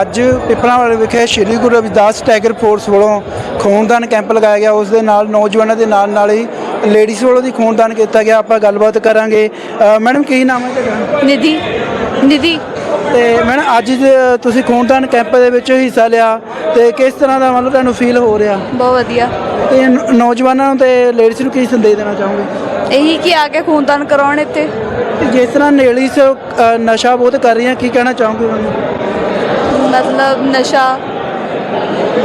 ਅੱਜ ਪਿਪਲਾਂ ਵਾਲੇ ਵਿਖੇ Shri Guru Ravidas tiger force ਵੱਲੋਂ ਖੂਨਦਾਨ ਕੈਂਪ ਲਗਾਇਆ ਗਿਆ। ਉਸ ਦੇ ਨਾਲ ਨੌਜਵਾਨਾਂ ਦੇ ਨਾਲ ਨਾਲ ਹੀ ਲੇਡੀਜ਼ ਵੱਲੋਂ ਦੀ ਖੂਨਦਾਨ ਕੀਤਾ ਗਿਆ। ਆਪਾਂ ਗੱਲਬਾਤ ਕਰਾਂਗੇ। ਮੈਡਮ ਕੀ ਨਾਮ ਹੈ ਤੁਹਾਡਾ? ਨਿਧੀ। ਨਿਧੀ। ਤੇ ਮੈਡਮ ਅੱਜ ਤੁਸੀਂ ਖੂਨਦਾਨ ਕੈਂਪ ਦੇ ਵਿੱਚ ਹਿੱਸਾ ਲਿਆ। ਤੇ ਕਿਸ ਤਰ੍ਹਾਂ ਦਾ ਮਤਲਬ ਤੁਹਾਨੂੰ ਫੀਲ ਹੋ ਰਿਹਾ? ਬਹੁਤ ਵਧੀਆ। ਤੇ ਨੌਜਵਾਨਾਂ ਨੂੰ ਤੇ ਲੇਡੀਜ਼ ਨੂੰ ਕੀ ਸੰਦੇਸ਼ ਦੇਣਾ ਚਾਹੋਗੇ? ਇਹੀ ਕਿ ਆ ਕੇ ਖੂਨਦਾਨ ਕਰਾਉਣ ਇੱਥੇ। ਜਿਸ ਤਰ੍ਹਾਂ ਲੇਡੀਜ਼ ਨਸ਼ਾ ਬਹੁਤ ਕਰ ਰਹੀਆਂ ਕੀ ਕਹਿਣਾ ਚਾਹੋਗੇ ਉਹਨਾਂ ਨੂੰ? ਮਤਲਬ ਨਸ਼ਾ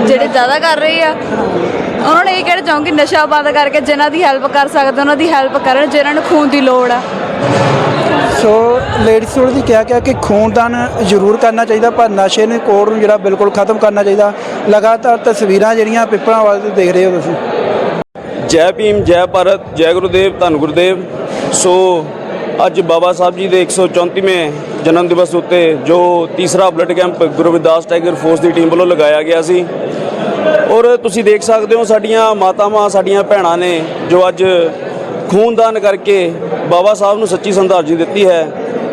ਜਿਹੜੇ ਜ਼ਿਆਦਾ ਕਰ ਰਹੇ ਆ ਉਹਨਾਂ ਨੂੰ ਇਹ ਕਹਿਣਾ ਚਾਹੂੰਗੀ ਨਸ਼ਾ ਬੰਦ ਕਰਕੇ ਜਿਨ੍ਹਾਂ ਦੀ ਹੈਲਪ ਕਰ ਸਕਦੇ ਉਹਨਾਂ ਦੀ ਹੈਲਪ ਕਰਨ ਜਿਨ੍ਹਾਂ ਨੂੰ ਖੂਨ ਦੀ ਲੋੜ ਆ। ਸੋ ਲੇਡੀਜ਼ ਵੱਲੋਂ ਦੀ ਕਿਹਾ ਗਿਆ ਕਿ ਖੂਨਦਾਨ ਜ਼ਰੂਰ ਕਰਨਾ ਚਾਹੀਦਾ ਪਰ ਨਸ਼ੇ ਨੂੰ ਕੋੜ ਨੂੰ ਜਿਹੜਾ ਬਿਲਕੁਲ ਖਤਮ ਕਰਨਾ ਚਾਹੀਦਾ। ਲਗਾਤਾਰ ਤਸਵੀਰਾਂ ਜਿਹੜੀਆਂ ਪਿੱਪਲਾਂ ਵਾਲੇ ਤੇ ਦੇਖ ਰਹੇ ਹੋ ਤੁਸੀਂ। ਜੈ ਭੀਮ ਜੈ ਭਾਰਤ ਜੈ ਗੁਰੂਦੇਵ ਧੰਨ ਗੁਰੂਦੇਵ। ਸੋ ਅੱਜ ਬਾਬਾ ਸਾਹਿਬ ਜੀ ਦੇ 134ਵੇਂ ਜਨਮ ਦਿਵਸ ਉੱਤੇ ਜੋ ਤੀਸਰਾ blood camp Guru Ravidas tiger force ਦੀ ਟੀਮ ਵੱਲੋਂ ਲਗਾਇਆ ਗਿਆ ਸੀ। ਔਰ ਤੁਸੀਂ ਦੇਖ ਸਕਦੇ ਹੋ ਸਾਡੀਆਂ ਮਾਤਾਵਾਂ, ਸਾਡੀਆਂ ਭੈਣਾਂ ਨੇ ਜੋ ਅੱਜ ਖੂਨਦਾਨ ਕਰਕੇ ਬਾਬਾ ਸਾਹਿਬ ਨੂੰ ਸੱਚੀ ਸੰਧਾਰਜੀ ਦਿੱਤੀ ਹੈ।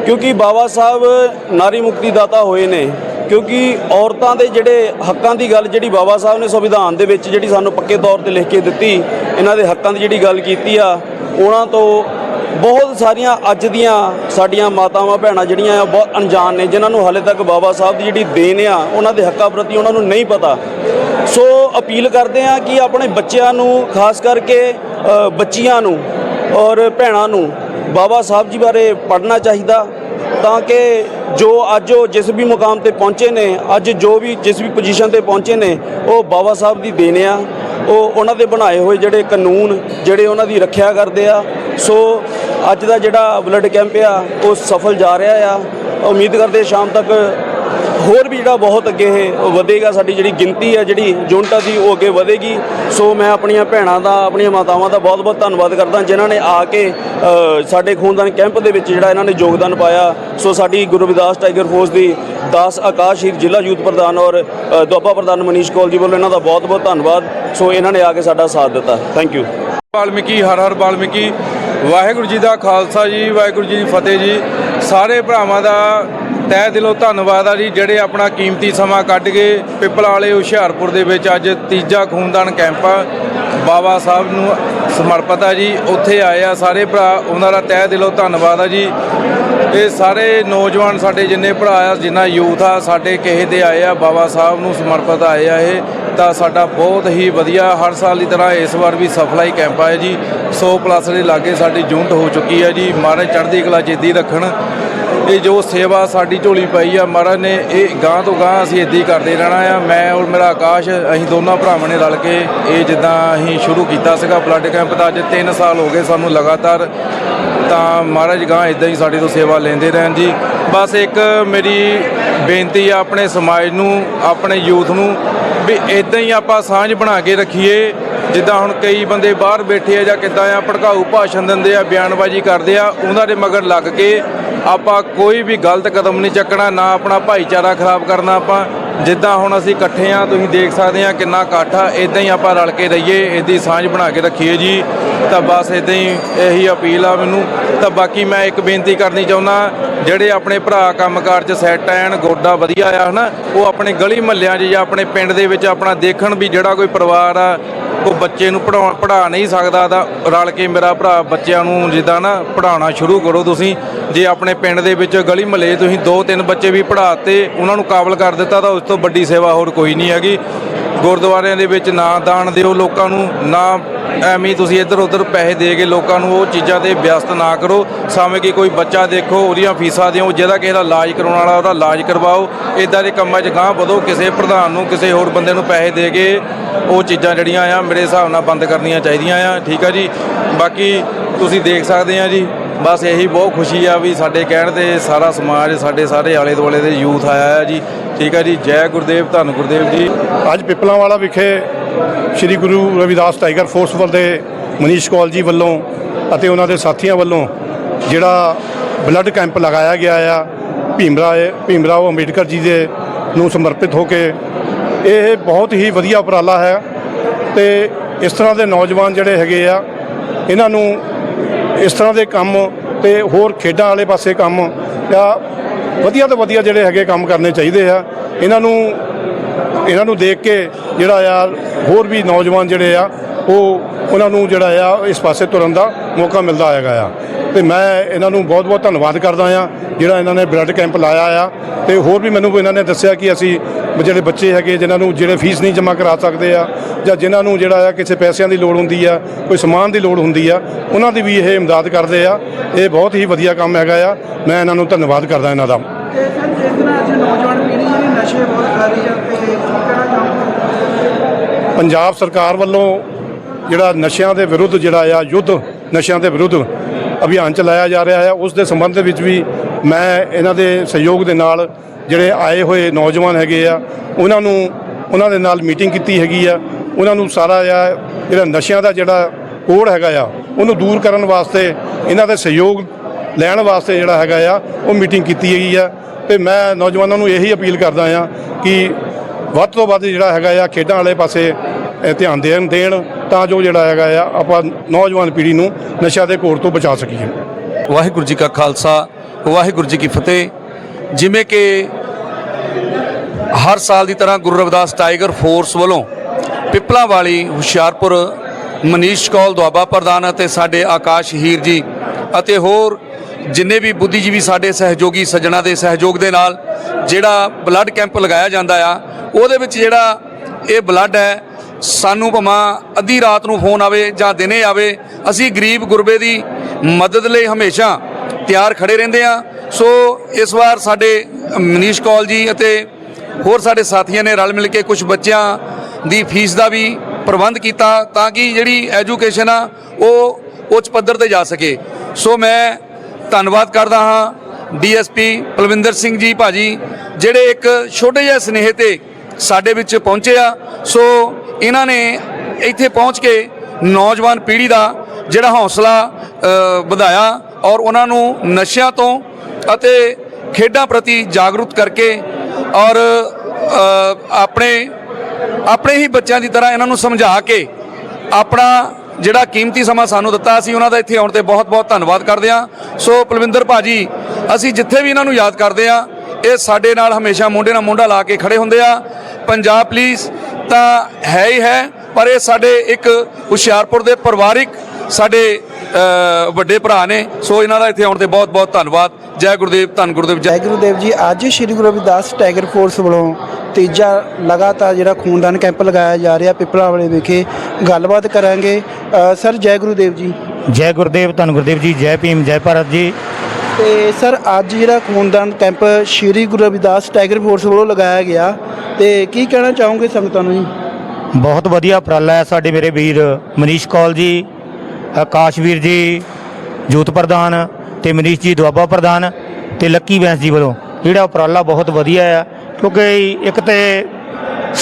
ਕਿਉਂਕਿ ਬਾਬਾ ਸਾਹਿਬ ਨਾਰੀ ਮੁਕਤੀ ਦਾਤਾ ਹੋਏ ਨੇ, ਕਿਉਂਕਿ ਔਰਤਾਂ ਦੇ ਜਿਹੜੇ ਹੱਕਾਂ ਦੀ ਗੱਲ ਜਿਹੜੀ ਬਾਬਾ ਸਾਹਿਬ ਨੇ ਸੰਵਿਧਾਨ ਦੇ ਵਿੱਚ ਜਿਹੜੀ ਸਾਨੂੰ ਪੱਕੇ ਤੌਰ ਤੇ ਲਿਖ ਕੇ ਦਿੱਤੀ, ਇਹਨਾਂ ਦੇ ਹੱਕਾਂ ਦੀ ਜਿਹੜੀ ਗੱਲ ਕੀਤੀ ਆ, ਉਹਨਾਂ ਤੋਂ ਬਹੁਤ ਸਾਰੀਆਂ ਅੱਜ ਦੀਆਂ ਸਾਡੀਆਂ ਮਾਤਾਵਾਂ ਭੈਣਾਂ ਜਿਹੜੀਆਂ ਆ, ਬਹੁਤ ਅਣਜਾਣ ਨੇ, ਜਿਨ੍ਹਾਂ ਨੂੰ ਹਾਲੇ ਤੱਕ ਬਾਬਾ ਸਾਹਿਬ ਦੀ ਜਿਹੜੀ ਦੇਣ ਆ, ਉਹਨਾਂ ਦੇ ਹੱਕਾਂ ਪ੍ਰਤੀ ਉਹਨਾਂ ਨੂੰ ਨਹੀਂ ਪਤਾ। ਸੋ ਅਪੀਲ ਕਰਦੇ ਆ ਕਿ ਆਪਣੇ ਬੱਚਿਆਂ ਨੂੰ, ਖਾਸ ਕਰਕੇ ਬੱਚੀਆਂ ਨੂੰ ਔਰ ਭੈਣਾਂ ਨੂੰ ਬਾਬਾ ਸਾਹਿਬ ਜੀ ਬਾਰੇ ਪੜ੍ਹਨਾ ਚਾਹੀਦਾ ਤਾਂ ਕਿ ਜੋ ਅੱਜ ਉਹ ਜਿਸ ਵੀ ਮੁਕਾਮ ਤੇ ਪਹੁੰਚੇ ਨੇ, ਅੱਜ ਜੋ ਵੀ ਜਿਸ ਵੀ ਪੋਜੀਸ਼ਨ ਤੇ ਪਹੁੰਚੇ ਨੇ, ਉਹ ਬਾਬਾ ਸਾਹਿਬ ਦੀ ਦੇਣ ਆ। ਉਹ ਉਹਨਾਂ ਦੇ ਬਣਾਏ ਹੋਏ ਜਿਹੜੇ ਕਾਨੂੰਨ, ਜਿਹੜੇ ਉਹਨਾਂ ਦੀ ਰੱਖਿਆ ਕਰਦੇ ਆ। ਸੋ ਅੱਜ ਦਾ ਜਿਹੜਾ ਬਲੱਡ ਕੈਂਪ ਆ, ਉਹ ਸਫਲ ਜਾ ਰਿਹਾ ਆ। ਉਮੀਦ ਕਰਦੇ ਸ਼ਾਮ ਤੱਕ ਹੋਰ ਵੀ ਜਿਹੜਾ ਬਹੁਤ ਅੱਗੇ ਇਹ ਵਧੇਗਾ ਸਾਡੀ ਜਿਹੜੀ ਗਿਣਤੀ ਹੈ ਜਿਹੜੀ ਯੂਨਿਟਾਂ ਦੀ ਉਹ ਅੱਗੇ ਵਧੇਗੀ। ਸੋ ਮੈਂ ਆਪਣੀਆਂ ਭੈਣਾਂ ਦਾ ਆਪਣੀਆਂ ਮਾਤਾਵਾਂ ਦਾ ਬਹੁਤ ਬਹੁਤ ਧੰਨਵਾਦ ਕਰਦਾ ਜਿਨ੍ਹਾਂ ਨੇ ਆ ਕੇ ਸਾਡੇ ਖੂਨਦਾਨ ਕੈਂਪ ਦੇ ਵਿੱਚ ਜਿਹੜਾ ਇਹਨਾਂ ਨੇ ਯੋਗਦਾਨ ਪਾਇਆ। ਸੋ ਸਾਡੀ ਗੁਰੂ ਰਵਿਦਾਸ ਟਾਈਗਰ ਫੋਰਸ ਦੀ ਦਾਸ ਆਕਾਸ਼ਹੀਰ ਜ਼ਿਲ੍ਹਾ ਯੂਥ ਪ੍ਰਧਾਨ ਔਰ ਅ, ਦੁਆਬਾ ਪ੍ਰਧਾਨ ਮਨੀਸ਼ ਕੌਲ ਜੀ ਵੱਲੋਂ ਇਹਨਾਂ ਦਾ ਬਹੁਤ ਬਹੁਤ ਧੰਨਵਾਦ। ਸੋ ਇਹਨਾਂ ਨੇ ਆ ਕੇ ਸਾਡਾ ਸਾਥ ਦਿੱਤਾ। ਥੈਂਕ ਯੂ ਬਾਲਮਿਕੀ ਹਰ ਹਰ ਵਾਲਮੀਕੀ। ਵਾਹਿਗੁਰੂ ਜੀ ਦਾ ਖਾਲਸਾ ਜੀ ਵਾਹਿਗੁਰੂ ਜੀ ਦੀ ਫਤਿਹ ਜੀ। ਸਾਰੇ ਭਰਾਵਾਂ ਦਾ ਤਹਿ ਦਿਲੋਂ ਧੰਨਵਾਦ ਆ ਜੀ, ਜਿਹੜੇ ਆਪਣਾ ਕੀਮਤੀ ਸਮਾਂ ਕੱਢ ਕੇ ਪਿੱਪਲ ਵਾਲੇ ਹੁਸ਼ਿਆਰਪੁਰ ਦੇ ਵਿੱਚ ਅੱਜ ਤੀਜਾ ਖੂਨਦਾਨ ਕੈਂਪ ਆ। ਬਾਬਾ ਸਾਹਿਬ ਨੂੰ ਸਮਰਪਿਤ ਆ ਜੀ, ਉੱਥੇ ਆਏ ਆ ਸਾਰੇ ਭਰਾ, ਉਹਨਾਂ ਦਾ ਤਹਿ ਦਿਲੋਂ ਧੰਨਵਾਦ ਆ ਜੀ। ਇਹ ਸਾਰੇ ਨੌਜਵਾਨ ਸਾਡੇ ਜਿੰਨੇ ਭਰਾ ਆ, ਜਿੰਨਾ ਯੂਥ ਆ, ਸਾਡੇ ਕਿਸੇ ਦੇ ਆਏ ਆ, ਬਾਬਾ ਸਾਹਿਬ ਨੂੰ ਸਮਰਪਿਤ ਆਏ ਆ ਇਹ, ਤਾਂ ਸਾਡਾ ਬਹੁਤ ਹੀ ਵਧੀਆ ਹਰ ਸਾਲ ਦੀ ਤਰ੍ਹਾਂ ਇਸ ਵਾਰ ਵੀ ਸਫਲਾਈ ਕੈਂਪ ਆ ਜੀ। 100 ਪਲੱਸ ਦੇ ਲਾਗੇ ਸਾਡੀ ਯੂਨਿਟ ਹੋ ਚੁੱਕੀ ਹੈ ਜੀ, ਮਹਾਰਾਜ ਚੜ੍ਹਦੀ ਕਲਾ ਚੇਦੀ ਰੱਖਣ। ਇਹ ਜੋ ਸੇਵਾ ਸਾਡੀ ਝੋਲੀ ਪਾਈ ਆ, ਮਹਾਰਾਜ ਨੇ ਇਹ ਗਾਂ ਤੋਂ ਗਾਂ ਅਸੀਂ ਇੱਦਾਂ ਹੀ ਕਰਦੇ ਰਹਿਣਾ ਆ। ਮੈਂ ਔਰ ਮੇਰਾ ਆਕਾਸ਼, ਅਸੀਂ ਦੋਨਾਂ ਭਰਾਵਾਂ ਨੇ ਰਲ ਕੇ ਇਹ ਜਿੱਦਾਂ ਅਸੀਂ ਸ਼ੁਰੂ ਕੀਤਾ ਸੀਗਾ ਬਲੱਡ ਕੈਂਪ ਦਾ, ਅੱਜ 3 ਸਾਲ ਹੋ ਗਏ ਸਾਨੂੰ ਲਗਾਤਾਰ। ਤਾਂ ਮਹਾਰਾਜ ਗਾਂ ਇਦਾਂ ਹੀ ਸਾਡੇ ਤੋਂ ਸੇਵਾ ਲੈਂਦੇ ਰਹਿਣ ਜੀ ਬਸ ਇੱਕ ਮੇਰੀ ਬੇਨਤੀ ਆ ਆਪਣੇ ਸਮਾਜ ਨੂੰ, ਆਪਣੇ ਯੂਥ ਨੂੰ, ਵੀ ਇਦਾਂ ਹੀ ਆਪਾਂ ਸਾਂਝ ਬਣਾ ਕੇ ਰੱਖੀਏ। ਜਿੱਦਾਂ ਹੁਣ ਕਈ ਬੰਦੇ ਬਾਹਰ ਬੈਠੇ ਆ ਜਾਂ ਕਿੱਦਾਂ ਆ, ਭੜਕਾਊ ਭਾਸ਼ਣ ਦਿੰਦੇ ਆ, ਬਿਆਨਬਾਜ਼ੀ ਕਰਦੇ ਆ, ਉਹਨਾਂ ਦੇ ਮਗਰ ਲੱਗ ਕੇ ਆਪਾਂ ਕੋਈ ਵੀ ਗਲਤ ਕਦਮ ਨਹੀਂ ਚੱਕਣਾ, ਨਾ ਆਪਣਾ ਭਾਈਚਾਰਾ ਖਰਾਬ ਕਰਨਾ ਆਪਾਂ। ਜਿੱਦਾਂ ਹੁਣ ਅਸੀਂ ਇਕੱਠੇ ਆ, ਤੁਸੀਂ ਦੇਖ ਸਕਦੇ ਆ ਕਿੰਨਾ ਇਕੱਠ ਆ ਇਦਾਂ ਹੀ ਆਪਾਂ ਰਲ ਕੇ ਰਹੀਏ, ਇਹਦੀ ਸਾਂਝ ਬਣਾ ਕੇ ਰੱਖੀਏ ਜੀ। ਤਾਂ ਬਸ ਇਦਾਂ ਹੀ ਇਹੀ ਅਪੀਲ ਆ ਮੈਨੂੰ। ਤਾਂ ਬਾਕੀ ਮੈਂ ਇੱਕ ਬੇਨਤੀ ਕਰਨੀ ਚਾਹੁੰਦਾ, ਜਿਹੜੇ ਆਪਣੇ ਭਰਾ ਕੰਮਕਾਰ 'ਚ ਸੈੱਟ ਐਨ, ਗੋਡਾ ਵਧੀਆ ਆ, ਹਨਾ, ਉਹ ਆਪਣੇ ਗਲੀ ਮਹੱਲਿਆਂ 'ਚ ਜਾਂ ਆਪਣੇ ਪਿੰਡ ਦੇ ਵਿੱਚ ਆਪਣਾ ਦੇਖਣ ਵੀ ਜਿਹੜਾ ਕੋਈ ਪਰਿਵਾਰ ਆ ਉਹ ਬੱਚੇ ਨੂੰ ਪੜ੍ਹਾ ਪੜ੍ਹਾ ਨਹੀਂ ਸਕਦਾ ਤਾਂ ਰਲ ਕੇ ਮੇਰਾ ਭਰਾ ਬੱਚਿਆਂ ਨੂੰ ਜਿੱਦਾਂ ਨਾ ਪੜ੍ਹਾਉਣਾ ਸ਼ੁਰੂ ਕਰੋ ਤੁਸੀਂ। ਜੇ ਆਪਣੇ ਪਿੰਡ ਦੇ ਵਿੱਚ ਗਲੀ ਮਹੱਲੇ ਤੁਸੀਂ ਦੋ ਤਿੰਨ ਬੱਚੇ ਵੀ ਪੜ੍ਹਾਤੇ, ਉਹਨਾਂ ਨੂੰ ਕਾਬਲ ਕਰ ਦਿੱਤਾ ਤਾਂ ਉਸ ਤੋਂ ਵੱਡੀ ਸੇਵਾ ਹੋਰ ਕੋਈ ਨਹੀਂ ਹੈਗੀ। ਗੁਰਦੁਆਰਿਆਂ ਦੇ ਵਿੱਚ ਨਾ ਦਾਨ ਦਿਓ ਲੋਕਾਂ ਨੂੰ, ਨਾ ਐਵੇਂ ਤੁਸੀਂ ਇੱਧਰ ਉੱਧਰ ਪੈਸੇ ਦੇ ਕੇ ਲੋਕਾਂ ਨੂੰ ਉਹ ਚੀਜ਼ਾਂ ਤੇ ਵਿਅਸਤ ਨਾ ਕਰੋ। ਸਾਵੇਂ ਕਿ ਕੋਈ ਬੱਚਾ ਦੇਖੋ, ਉਹਦੀਆਂ ਫੀਸਾਂ ਦਿਓ, ਜਿਹਦਾ ਕਿਸੇ ਦਾ ਇਲਾਜ ਕਰਾਉਣ ਵਾਲਾ ਉਹਦਾ ਇਲਾਜ ਕਰਵਾਓ। ਇਦਾਂ ਦੇ ਕੰਮਾਂ 'ਚ ਗਾਂਹ ਵਧੋ, ਕਿਸੇ ਪ੍ਰਧਾਨ ਨੂੰ, ਕਿਸੇ ਹੋਰ ਬੰਦੇ ਨੂੰ ਪੈਸੇ ਦੇ ਕੇ ਉਹ ਚੀਜ਼ਾਂ ਜਿਹੜੀਆਂ ਆ, ਮੇਰੇ ਹਿਸਾਬ ਨਾਲ ਬੰਦ ਕਰਨੀਆਂ ਚਾਹੀਦੀਆਂ ਆ। ਠੀਕ ਆ ਜੀ? ਬਾਕੀ ਤੁਸੀਂ ਦੇਖ ਸਕਦੇ ਆ ਜੀ। ਬਸ ਇਹੀ ਬਹੁਤ ਖੁਸ਼ੀ ਆ ਵੀ ਸਾਡੇ ਕਹਿਣ ਤੇ ਸਾਰਾ ਸਮਾਜ, ਸਾਡੇ ਸਾਰੇ ਆਲੇ ਦੁਆਲੇ ਦੇ ਯੂਥ ਆਇਆ ਆ ਜੀ। ਠੀਕ ਹੈ ਜੀ? ਜੈ ਗੁਰਦੇਵ, ਧੰਨ ਗੁਰਦੇਵ ਜੀ। ਅੱਜ ਪਿਪਲਾਂਵਾਲਾ ਵਿਖੇ ਸ੍ਰੀ ਗੁਰੂ ਰਵਿਦਾਸ ਟਾਈਗਰ ਫੋਰਸ ਵੱਲ ਦੇ ਮਨੀਸ਼ ਕੌਲ ਜੀ ਵੱਲੋਂ ਅਤੇ ਉਹਨਾਂ ਦੇ ਸਾਥੀਆਂ ਵੱਲੋਂ ਜਿਹੜਾ ਬਲੱਡ ਕੈਂਪ ਲਗਾਇਆ ਗਿਆ ਆ ਭੀਮਰਾਏ ਭੀਮਰਾਓ ਅੰਬੇਡਕਰ ਜੀ ਦੇ ਨੂੰ ਸਮਰਪਿਤ ਹੋ ਕੇ, ਇਹ ਬਹੁਤ ਹੀ ਵਧੀਆ ਉਪਰਾਲਾ ਹੈ ਤੇ ਇਸ ਤਰ੍ਹਾਂ ਦੇ ਨੌਜਵਾਨ ਜਿਹੜੇ ਹੈਗੇ ਆ, ਇਹਨਾਂ ਨੂੰ ਇਸ ਤਰ੍ਹਾਂ ਦੇ ਕੰਮ ਤੇ ਹੋਰ ਖੇਡਾਂ ਵਾਲੇ ਪਾਸੇ ਕੰਮ ਜਾਂ ਵਧੀਆ ਤੋਂ ਵਧੀਆ ਜਿਹੜੇ ਹੈਗੇ ਕੰਮ ਕਰਨੇ ਚਾਹੀਦੇ ਆ, ਇਹਨਾਂ ਨੂੰ ਇਹਨਾਂ ਨੂੰ ਦੇਖ ਕੇ ਜਿਹੜਾ ਆ, ਹੋਰ ਵੀ ਨੌਜਵਾਨ ਜਿਹੜੇ ਆ, ਉਹ ਉਹਨਾਂ ਨੂੰ ਜਿਹੜਾ ਆ, ਇਸ ਪਾਸੇ ਤੁਰਨ ਦਾ ਮੌਕਾ ਮਿਲਦਾ ਹੈਗਾ ਆ। ਤੇ ਮੈਂ ਇਹਨਾਂ ਨੂੰ ਬਹੁਤ ਬਹੁਤ ਧੰਨਵਾਦ ਕਰਦਾ ਆ, ਜਿਹੜਾ ਇਹਨਾਂ ਨੇ ਬਲੱਡ ਕੈਂਪ ਲਾਇਆ ਆ। ਤੇ ਹੋਰ ਵੀ ਮੈਨੂੰ ਇਹਨਾਂ ਨੇ ਦੱਸਿਆ ਕਿ ਅਸੀਂ ਜਿਹੜੇ ਬੱਚੇ ਹੈਗੇ, ਜਿਨ੍ਹਾਂ ਨੂੰ ਜਿਹੜੇ ਫੀਸ ਨਹੀਂ ਜਮ੍ਹਾਂ ਕਰਾ ਸਕਦੇ ਆ, ਜਾਂ ਜਿਨ੍ਹਾਂ ਨੂੰ ਜਿਹੜਾ ਆ, ਕਿਸੇ ਪੈਸਿਆਂ ਦੀ ਲੋੜ ਹੁੰਦੀ ਆ, ਕੋਈ ਸਮਾਨ ਦੀ ਲੋੜ ਹੁੰਦੀ ਆ, ਉਹਨਾਂ ਦੀ ਵੀ ਇਹ ਇਮਦਾਦ ਕਰਦੇ ਆ। ਇਹ ਬਹੁਤ ਹੀ ਵਧੀਆ ਕੰਮ ਹੈਗਾ ਆ। ਮੈਂ ਇਹਨਾਂ ਨੂੰ ਧੰਨਵਾਦ ਕਰਦਾ ਇਹਨਾਂ ਦਾ। ਜਿਸ ਤਰ੍ਹਾਂ ਅੱਜ ਨੌਜਵਾਨ ਪੀੜ੍ਹੀ ਜਿਹੜੀ ਨਸ਼ੇ ਬਹੁਤ ਖਾ ਰਹੀ ਆ ਪੰਜਾਬ ਸਰਕਾਰ ਵੱਲੋਂ ਜਿਹੜਾ ਨਸ਼ਿਆਂ ਦੇ ਵਿਰੁੱਧ ਜਿਹੜਾ ਆ, ਯੁੱਧ ਨਸ਼ਿਆਂ ਦੇ ਵਿਰੁੱਧ ਅਭਿਆਨ ਚਲਾਇਆ ਜਾ ਰਿਹਾ ਹੈ ਉਸ ਦੇ ਸੰਬੰਧ ਦੇ ਵਿੱਚ ਵੀ ਮੈਂ ਇਹਨਾਂ ਦੇ ਸਹਿਯੋਗ ਦੇ ਨਾਲ ਜਿਹੜੇ ਆਏ ਹੋਏ ਨੌਜਵਾਨ ਹੈਗੇ ਆ, ਉਹਨਾਂ ਨੂੰ, ਉਹਨਾਂ ਦੇ ਨਾਲ ਮੀਟਿੰਗ ਕੀਤੀ ਹੈਗੀ ਆ, ਉਹਨਾਂ ਨੂੰ ਸਾਰਾ ਆ ਜਿਹੜਾ ਨਸ਼ਿਆਂ ਦਾ ਜਿਹੜਾ ਕੋੜ ਹੈਗਾ ਆ, ਉਹਨੂੰ ਦੂਰ ਕਰਨ ਵਾਸਤੇ, ਇਹਨਾਂ ਦੇ ਸਹਿਯੋਗ ਲੈਣ ਵਾਸਤੇ ਜਿਹੜਾ ਹੈਗਾ ਆ, ਉਹ ਮੀਟਿੰਗ ਕੀਤੀ ਹੈਗੀ ਆ। ਤੇ ਮੈਂ ਨੌਜਵਾਨਾਂ ਨੂੰ ਇਹੀ ਅਪੀਲ ਕਰਦਾ ਆ ਕਿ ਵੱਧ ਤੋਂ ਵੱਧ ਜਿਹੜਾ ਹੈਗਾ ਆ ਖੇਡਾਂ ਵਾਲੇ ਪਾਸੇ ਧਿਆਨ ਦੇਣ ਦੇਣ ਤਾਂ ਜੋ ਜਿਹੜਾ ਹੈਗਾ ਆ ਆਪਾਂ ਨੌਜਵਾਨ ਪੀੜ੍ਹੀ ਨੂੰ ਨਸ਼ਿਆਂ ਦੇ ਘੋਰ ਤੋਂ ਬਚਾ ਸਕੀਏ। ਵਾਹਿਗੁਰੂ ਜੀ ਕਾ ਖਾਲਸਾ, ਵਾਹਿਗੁਰੂ ਜੀ ਕੀ ਫਤਿਹ। ਜਿਵੇਂ ਕਿ ਹਰ ਸਾਲ ਦੀ ਤਰ੍ਹਾਂ ਗੁਰੂ ਰਵਿਦਾਸ ਟਾਈਗਰ ਫੋਰਸ ਵੱਲੋਂ ਪਿਪਲਾ ਵਾਲੀ ਹੁਸ਼ਿਆਰਪੁਰ, ਮਨੀਸ਼ ਕੌਲ ਦੁਆਬਾ ਪ੍ਰਧਾਨ ਅਤੇ ਸਾਡੇ ਆਕਾਸ਼ ਹੀਰ ਜੀ ਅਤੇ ਹੋਰ ਜਿੰਨੇ ਵੀ ਬੁੱਧੀਜੀਵੀ ਸਾਡੇ ਸਹਿਯੋਗੀ, ਸੱਜਣਾ ਦੇ ਸਹਿਯੋਗ ਦੇ ਨਾਲ ਜਿਹੜਾ ਬਲੱਡ ਕੈਂਪ ਲਗਾਇਆ ਜਾਂਦਾ ਆ ਉਹਦੇ ਵਿੱਚ ਜਿਹੜਾ ਇਹ ਬਲੱਡ ਹੈ, ਸਾਨੂੰ ਭਾਵੇਂ ਅੱਧੀ ਰਾਤ ਨੂੰ ਫੋਨ ਆਵੇ ਜਾਂ ਦਿਨੇ ਆਵੇ, ਅਸੀਂ ਗਰੀਬ ਗੁਰਬੇ ਦੀ ਮਦਦ ਲਈ ਹਮੇਸ਼ਾ ਤਿਆਰ ਖੜੇ ਰਹਿੰਦੇ ਆ ਸੋ ਇਸ ਵਾਰ ਸਾਡੇ ਮਨੀਸ਼ ਕੌਲ ਜੀ ਅਤੇ ਹੋਰ ਸਾਡੇ ਸਾਥੀਆਂ ਨੇ ਰਲ ਮਿਲ ਕੇ ਕੁਝ ਬੱਚਿਆਂ ਦੀ ਫੀਸ ਦਾ ਵੀ ਪ੍ਰਬੰਧ ਕੀਤਾ ਤਾਂ ਕਿ ਜਿਹੜੀ ਐਜੂਕੇਸ਼ਨ ਆ, ਉਹ ਉੱਚ ਪੱਧਰ ਤੇ ਜਾ ਸਕੇ। ਸੋ ਮੈਂ ਧੰਨਵਾਦ ਕਰਦਾ ਹਾਂ ਡੀਐਸਪੀ ਪਲਵਿੰਦਰ ਸਿੰਘ ਜੀ ਭਾਜੀ, ਜਿਹੜੇ ਇੱਕ ਛੋਟੇ ਜਿਹੇ ਸਨੇਹ ਤੇ ਸਾਡੇ ਵਿੱਚ ਪਹੁੰਚੇ ਆ। ਸੋ ਇਹਨਾਂ ਨੇ ਇੱਥੇ ਪਹੁੰਚ ਕੇ ਨੌਜਵਾਨ ਪੀੜ੍ਹੀ ਦਾ ਜਿਹੜਾ ਹੌਸਲਾ ਵਧਾਇਆ ਔਰ ਉਹਨਾਂ ਨੂੰ ਨਸ਼ਿਆਂ ਤੋਂ ਅਤੇ ਖੇਡਾਂ ਪ੍ਰਤੀ ਜਾਗਰੂਕ ਕਰਕੇ ਔਰ ਆਪਣੇ ਆਪਣੇ ਹੀ ਬੱਚਿਆਂ ਦੀ ਤਰ੍ਹਾਂ ਇਹਨਾਂ ਨੂੰ ਸਮਝਾ ਕੇ ਆਪਣਾ ਜਿਹੜਾ ਕੀਮਤੀ ਸਮਾਂ ਸਾਨੂੰ ਦਿੱਤਾ, ਅਸੀਂ ਉਹਨਾਂ ਦਾ ਇੱਥੇ ਆਉਣ ਤੇ ਬਹੁਤ-ਬਹੁਤ ਧੰਨਵਾਦ ਕਰਦੇ ਹਾਂ। ਸੋ ਪਲਵਿੰਦਰ ਭਾਜੀ, ਅਸੀਂ ਜਿੱਥੇ ਵੀ ਇਹਨਾਂ ਨੂੰ ਯਾਦ ਕਰਦੇ ਆ ਇਹ ਸਾਡੇ ਨਾਲ ਹਮੇਸ਼ਾ ਮੋਢੇ ਨਾਲ ਮੋਢਾ ਲਾ ਕੇ ਖੜੇ ਹੁੰਦੇ ਆ। ਪੰਜਾਬ ਪੁਲਿਸ ਤਾਂ ਹੈ ਹੀ ਹੈ ਪਰ ਇਹ ਸਾਡੇ ਇੱਕ ਹੁਸ਼ਿਆਰਪੁਰ ਦੇ ਪਰਿਵਾਰਿਕ ਸਾਡੇ ਵੱਡੇ ਭਰਾ ਨੇ। ਸੋ ਇਹਨਾਂ ਦਾ ਇੱਥੇ ਆਉਣ ਤੇ ਬਹੁਤ-ਬਹੁਤ ਧੰਨਵਾਦ। ਜੈ ਗੁਰਦੇਵ ਧੰਨ ਗੁਰਦੇਵ ਜੈ। ਜੈ ਗੁਰੂਦੇਵ ਜੀ ਅੱਜ ਸ਼੍ਰੀ ਗੁਰੂ ਰਵਿਦਾਸ ਟਾਈਗਰ ਫੋਰਸ ਵੱਲੋਂ ਤੀਜਾ ਲਗਾਤਾਰ ਜਿਹੜਾ ਖੂਨਦਾਨ ਕੈਂਪ ਲਗਾਇਆ ਜਾ ਰਿਹਾ ਪਿਪਲਾ ਵਾਲੇ ਵਿਖੇ ਗੱਲਬਾਤ ਕਰਾਂਗੇ। ਸਰ ਜੈ ਗੁਰੂਦੇਵ ਜੀ। ਜੈ ਗੁਰਦੇਵ ਧੰਨ ਗੁਰਦੇਵ ਜੀ ਜੈ ਭੀਮ ਜੈ ਭਾਰਤ ਜੀ। ਤੇ ਸਰ ਅੱਜ ਜਿਹੜਾ ਖੂਨਦਾਨ camp Shri Guru Ravidas tiger force ਵੱਲੋਂ ਲਗਾਇਆ ਗਿਆ ਤੇ ਕੀ ਕਹਿਣਾ ਚਾਹੋਗੇ ਸੰਗਤਾਂ ਨੂੰ ਜੀ? ਬਹੁਤ ਵਧੀਆ ਉਪਰਾਲਾ ਹੈ ਸਾਡੇ ਮੇਰੇ ਵੀਰ ਮਨੀਸ਼ ਕੌਲ ਜੀ ਆਕਾਸ਼ ਵੀਰ ਜੀ, ਜੋਤ ਪ੍ਰਧਾਨ ਤੇ ਮਨੀਸ਼ ਜੀ ਦੁਆਬਾ ਪ੍ਰਧਾਨ ਤੇ ਲੱਕੀ ਬੈਂਸ ਜੀ ਵੱਲੋਂ। ਜਿਹੜਾ ਉਪਰਾਲਾ ਬਹੁਤ ਵਧੀਆ ਆ, ਕਿਉਂਕਿ ਇੱਕ ਤੇ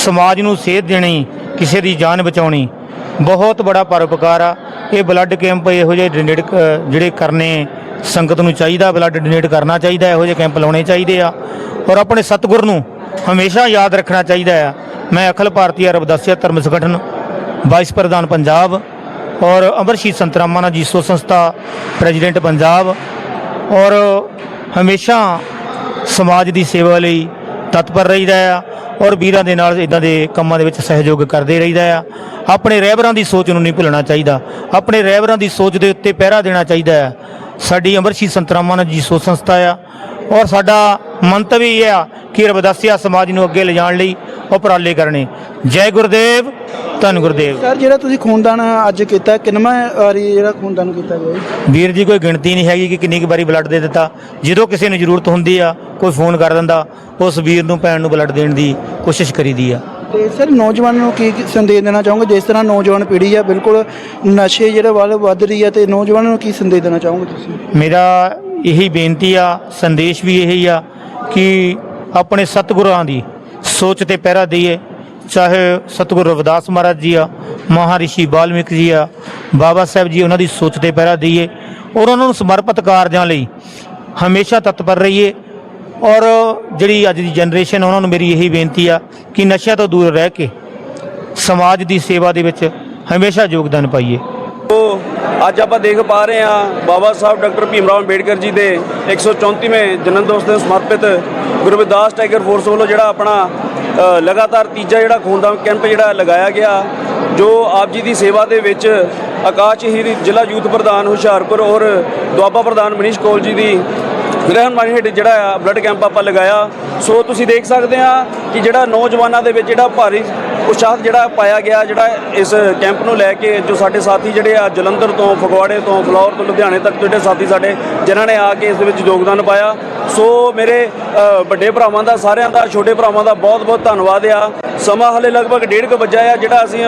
ਸਮਾਜ ਨੂੰ ਸੇਧ ਦੇਣੀ, ਕਿਸੇ ਦੀ ਜਾਨ ਬਚਾਉਣੀ ਬਹੁਤ ਬੜਾ ਪਰਉਪਕਾਰ ਆ। ਇਹ ਬਲੱਡ ਕੈਂਪ ਇਹੋ ਜਿਹੇ ਡੋਨੇਟ ਜਿਹੜੇ ਕਰਨੇ ਸੰਗਤ ਨੂੰ ਚਾਹੀਦਾ ਬਲੱਡ ਡੋਨੇਟ ਕਰਨਾ ਚਾਹੀਦਾ, ਇਹੋ ਜਿਹੇ ਕੈਂਪ ਲਾਉਣੇ ਚਾਹੀਦੇ ਆ। ਔਰ ਆਪਣੇ ਸਤਿਗੁਰ ਨੂੰ ਹਮੇਸ਼ਾ ਯਾਦ ਰੱਖਣਾ ਚਾਹੀਦਾ ਆ। ਮੈਂ ਅਖਿਲ ਭਾਰਤੀ ਰਵਿਦਾਸੀਆ ਧਰਮ ਸੰਗਠਨ ਵਾਈਸ ਪ੍ਰਧਾਨ ਪੰਜਾਬ ਔਰ ਅਮਰਸ਼ੀਤ ਸੰਤਰਾਮਾਨਾ ਜੀਸੋ ਸੰਸਥਾ ਪ੍ਰੈਜ਼ੀਡੈਂਟ ਪੰਜਾਬ ਔਰ ਹਮੇਸ਼ਾ ਸਮਾਜ ਦੀ ਸੇਵਾ ਲਈ ਤਤਪਰ ਰਹੀਦਾ ਆ ਔਰ ਵੀਰਾਂ ਦੇ ਨਾਲ ਇਦਾਂ ਦੇ ਕੰਮਾਂ ਦੇ ਵਿੱਚ ਸਹਿਯੋਗ ਕਰਦੇ ਰਹੀਦਾ ਆ। ਆਪਣੇ ਰਹਿਬਰਾਂ ਦੀ ਸੋਚ ਨੂੰ ਨਹੀਂ ਭੁੱਲਣਾ ਚਾਹੀਦਾ। ਆਪਣੇ ਰਹਿਬਰਾਂ ਦੀ ਸੋਚ ਦੇ ਉੱਤੇ ਪਹਿਰਾ ਦੇਣਾ ਚਾਹੀਦਾ ਆ। ਸਾਡੀ ਅਮਰਸ਼ੀਤ ਸੰਤਰਾਮਾਨਾ ਜੀ ਸੋਚ ਸੰਸਥਾ ਆ। ਔਰ ਸਾਡਾ ਮੰਤਵ ਇਹ ਆ ਕਿ ਰਵਿਦਾਸੀਆ ਸਮਾਜ ਨੂੰ ਅੱਗੇ ਲਿਜਾਣ ਲਈ ਉਪਰਾਲੇ ਕਰਨੇ। ਜੈ ਗੁਰਦੇਵ ਧੰਨ ਗੁਰਦੇਵ। ਸਰ ਜਿਹੜਾ ਤੁਸੀਂ ਖੂਨਦਾਨ ਅੱਜ ਕੀਤਾ ਕਿੰਨਵਾਂ ਵਾਰੀ ਜਿਹੜਾ ਖੂਨਦਾਨ ਕੀਤਾ ਗਿਆ ਵੀਰ ਜੀ ਕੋਈ ਗਿਣਤੀ ਨਹੀਂ ਹੈਗੀ ਕਿ ਕਿੰਨੀ ਕੁ ਵਾਰੀ ਬਲੱਡ ਦੇ ਦਿੱਤਾ। ਜਦੋਂ ਕਿਸੇ ਨੂੰ ਜ਼ਰੂਰਤ ਹੁੰਦੀ ਆ ਕੋਈ ਫੋਨ ਕਰ ਦਿੰਦਾ ਉਸ ਵੀਰ ਨੂੰ ਭੈਣ ਨੂੰ ਬਲੱਡ ਦੇਣ ਦੀ ਕੋਸ਼ਿਸ਼ ਕਰੀਦੀ ਆ। ਤੇ ਸਰ ਨੌਜਵਾਨਾਂ ਨੂੰ ਕੀ ਸੰਦੇਸ਼ ਦੇਣਾ ਚਾਹੋਗੇ? ਜਿਸ ਤਰ੍ਹਾਂ ਨੌਜਵਾਨ ਪੀੜ੍ਹੀ ਆ, ਬਿਲਕੁਲ ਨਸ਼ੇ ਜਿਹੜੇ ਵੱਲ ਵੱਧ ਰਹੀ ਆ ਤੇ ਨੌਜਵਾਨਾਂ ਨੂੰ ਕੀ ਸੰਦੇਸ਼ ਦੇਣਾ ਚਾਹੋਗੇ ਤੁਸੀਂ? ਮੇਰਾ ਇਹੀ ਬੇਨਤੀ ਆ, ਸੰਦੇਸ਼ ਵੀ ਇਹੀ ਆ ਕਿ ਆਪਣੇ ਸਤਿਗੁਰਾਂ ਦੀ ਸੋਚ ਤੇ ਪਹਿਰਾ ਦਈਏ। ਚਾਹੇ ਸਤਿਗੁਰੂ ਰਵਿਦਾਸ ਮਹਾਰਾਜ ਜੀ ਆ, ਮਹਾਰਿਸ਼ੀ ਵਾਲਮੀਕ ਜੀ ਆ, ਬਾਬਾ ਸਾਹਿਬ ਜੀ ਉਹਨਾਂ ਦੀ ਸੋਚ ਤੇ ਪਹਿਰਾ ਦਈਏ। ਔਰ ਉਹਨਾਂ ਨੂੰ ਸਮਰਪਿਤ ਕਾਰਜਾਂ ਲਈ ਹਮੇਸ਼ਾ ਤਤਪਰ ਰਹੀਏ। ਔਰ ਜਿਹੜੀ ਅੱਜ ਦੀ ਜਨਰੇਸ਼ਨ ਉਹਨਾਂ ਨੂੰ ਮੇਰੀ ਇਹੀ ਬੇਨਤੀ ਆ ਕਿ ਨਸ਼ਿਆਂ ਤੋਂ ਦੂਰ ਰਹਿ ਕੇ ਸਮਾਜ ਦੀ ਸੇਵਾ ਦੇ ਵਿੱਚ ਹਮੇਸ਼ਾ ਯੋਗਦਾਨ ਪਾਈਏ। ਸੋ ਅੱਜ ਆਪਾਂ ਦੇਖ ਪਾ ਰਹੇ ਹਾਂ ਬਾਬਾ ਸਾਹਿਬ ਡਾਕਟਰ ਭੀਮ ਰਾਓ ਅੰਬੇਡਕਰ ਜੀ ਦੇ 134ਵੇਂ ਜਨਮ ਦਿਵਸ ਨੂੰ ਸਮਰਪਿਤ ਗੁਰੂ ਰਵਿਦਾਸ ਟਾਈਗਰ ਫੋਰਸ ਵੱਲੋਂ ਜਿਹੜਾ ਆਪਣਾ ਲਗਾਤਾਰ ਤੀਜਾ ਜਿਹੜਾ ਖੂਨਦਾਨ ਕੈਂਪ ਜਿਹੜਾ ਲਗਾਇਆ ਗਿਆ, ਜੋ ਆਪ ਜੀ ਦੀ ਸੇਵਾ ਦੇ ਵਿੱਚ ਆਕਾਸ਼ ਹੀਰ ਜ਼ਿਲ੍ਹਾ ਯੂਥ ਪ੍ਰਧਾਨ ਹੁਸ਼ਿਆਰਪੁਰ ਔਰ ਦੁਆਬਾ ਪ੍ਰਧਾਨ ਮਨੀਸ਼ ਕੌਲ ਜੀ ਦੀ ਰਹਿਨਮਾਈ ਹੇਠ ਜਿਹੜਾ ਆ ਬਲੱਡ ਕੈਂਪ ਆਪਾਂ ਲਗਾਇਆ, ਸੋ ਤੁਸੀਂ ਦੇਖ ਸਕਦੇ ਆ ਕਿ ਜਿਹੜਾ ਨੌਜਵਾਨਾਂ ਦੇ ਵਿੱਚ ਜਿਹੜਾ ਭਾਰੀ ਉਤਸ਼ਾਹ ਜਿਹੜਾ ਪਾਇਆ ਗਿਆ, ਜਿਹੜਾ ਇਸ ਕੈਂਪ ਨੂੰ ਲੈ ਕੇ ਜੋ ਸਾਡੇ ਸਾਥੀ ਜਿਹੜੇ ਆ ਜਲੰਧਰ ਤੋਂ, ਫਗਵਾੜੇ ਤੋਂ, ਫਲੌਰ ਤੋਂ, ਲੁਧਿਆਣੇ ਤੱਕ ਜਿਹੜੇ ਸਾਥੀ ਸਾਡੇ, ਜਿਨ੍ਹਾਂ ਨੇ ਆ ਕੇ ਇਸ ਦੇ ਵਿੱਚ ਯੋਗਦਾਨ ਪਾਇਆ। ਸੋ ਮੇਰੇ ਵੱਡੇ ਭਰਾਵਾਂ ਦਾ, ਸਾਰਿਆਂ ਦਾ, ਛੋਟੇ ਭਰਾਵਾਂ ਦਾ ਬਹੁਤ ਬਹੁਤ ਧੰਨਵਾਦ ਆ। ਸਮਾਂ ਹਲੇ ਲਗਭਗ 1:30 ਵੱਜਾ ਆ, ਜਿਹੜਾ ਅਸੀਂ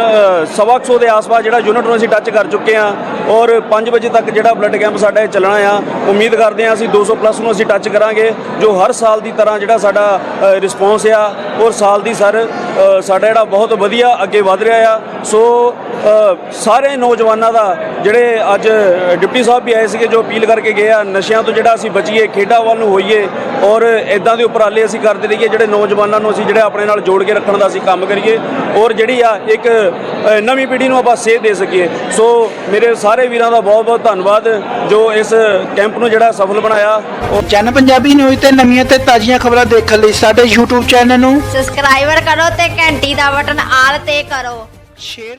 ਸਵਾ ਕੁ ਸੌ ਦੇ ਆਸ-ਪਾਸ ਜਿਹੜਾ ਯੂਨਿਟ ਨੂੰ ਅਸੀਂ ਟੱਚ ਕਰ ਚੁੱਕੇ ਆ ਔਰ 5 ਵਜੇ ਤੱਕ ਜਿਹੜਾ ਬਲੱਡ ਕੈਂਪ ਸਾਡਾ ਇਹ ਚੱਲਣਾ ਆ। ਉਮੀਦ ਕਰਦੇ ਆ ਅਸੀਂ 200 ਪਲੱਸ ਨੂੰ ਅਸੀਂ ਟੱਚ ਕਰਾਂਗੇ, ਜੋ ਹਰ ਸਾਲ ਦੀ ਤਰ੍ਹਾਂ ਜਿਹੜਾ ਸਾਡਾ ਰਿਸਪੌਂਸ ਆ ਔਰ ਸਾਲ ਦੀ ਸਰ ਸਾਡਾ ਜਿਹੜਾ ਬਹੁਤ ਵਧੀਆ ਅੱਗੇ ਵਧ ਰਿਹਾ ਆ। ਸੋ ਸਾਰੇ ਨੌਜਵਾਨਾਂ ਦਾ ਜਿਹੜੇ ਅੱਜ ਡਿਪਟੀ ਸਾਹਿਬ ਵੀ ਆਏ ਸੀਗੇ ਜੋ ਅਪੀਲ ਕਰਕੇ ਗਏ ਆ ਨਸ਼ਿਆਂ ਤੋਂ ਜਿਹੜਾ ਅਸੀਂ ਬਚੀਏ ਖੇਡਾਂ ਵੱਲ ਨੂੰ ਹੋਈਏ ਔਰ ਇਦਾਂ ਦੇ ਉਪਰਾਲੇ ਅਸੀਂ ਕਰਦੇ ਰਹੀਏ ਜਿਹੜੇ ਨੌਜਵਾਨਾਂ ਨੂੰ ਅਸੀਂ ਜਿਹੜੇ ਆਪਣੇ ਨਾਲ ਜੋੜ ਕੇ ਰੱਖਣ ਦਾ ਅਸੀਂ ਕੰਮ ਕਰੀਏ ਔਰ ਜਿਹੜੀ ਆ ਇੱਕ ਨਵੀਂ ਪੀੜ੍ਹੀ ਨੂੰ ਆਪਾਂ ਸੇਧ ਦੇ ਸਕੀਏ। ਸੋ ਮੇਰੇ ਸਾਰੇ ਵੀਰਾਂ ਦਾ ਬਹੁਤ ਬਹੁਤ ਧੰਨਵਾਦ ਜੋ ਇਸ ਕੈਂਪ ਨੂੰ ਜਿਹੜਾ ਸਫਲ ਬਣਾਇਆ। ਔਰ ਜਨ ਪੰਜਾਬੀ ਨਿਊਜ਼ ਤੇ ਨਵੀਆਂ ਤੇ ਤਾਜ਼ੀਆਂ ਖਬਰਾਂ ਦੇਖਣ ਲਈ ਸਾਡੇ YouTube ਚੈਨਲ ਨੂੰ ਸਬਸਕ੍ਰਾਈਬਰ ਕਰੋ ਤੇ ਘੰਟੀ ਦਾ ਬਟਨ ਆਲ ਤੇ ਕਰੋ। ਸ਼ੇਅਰ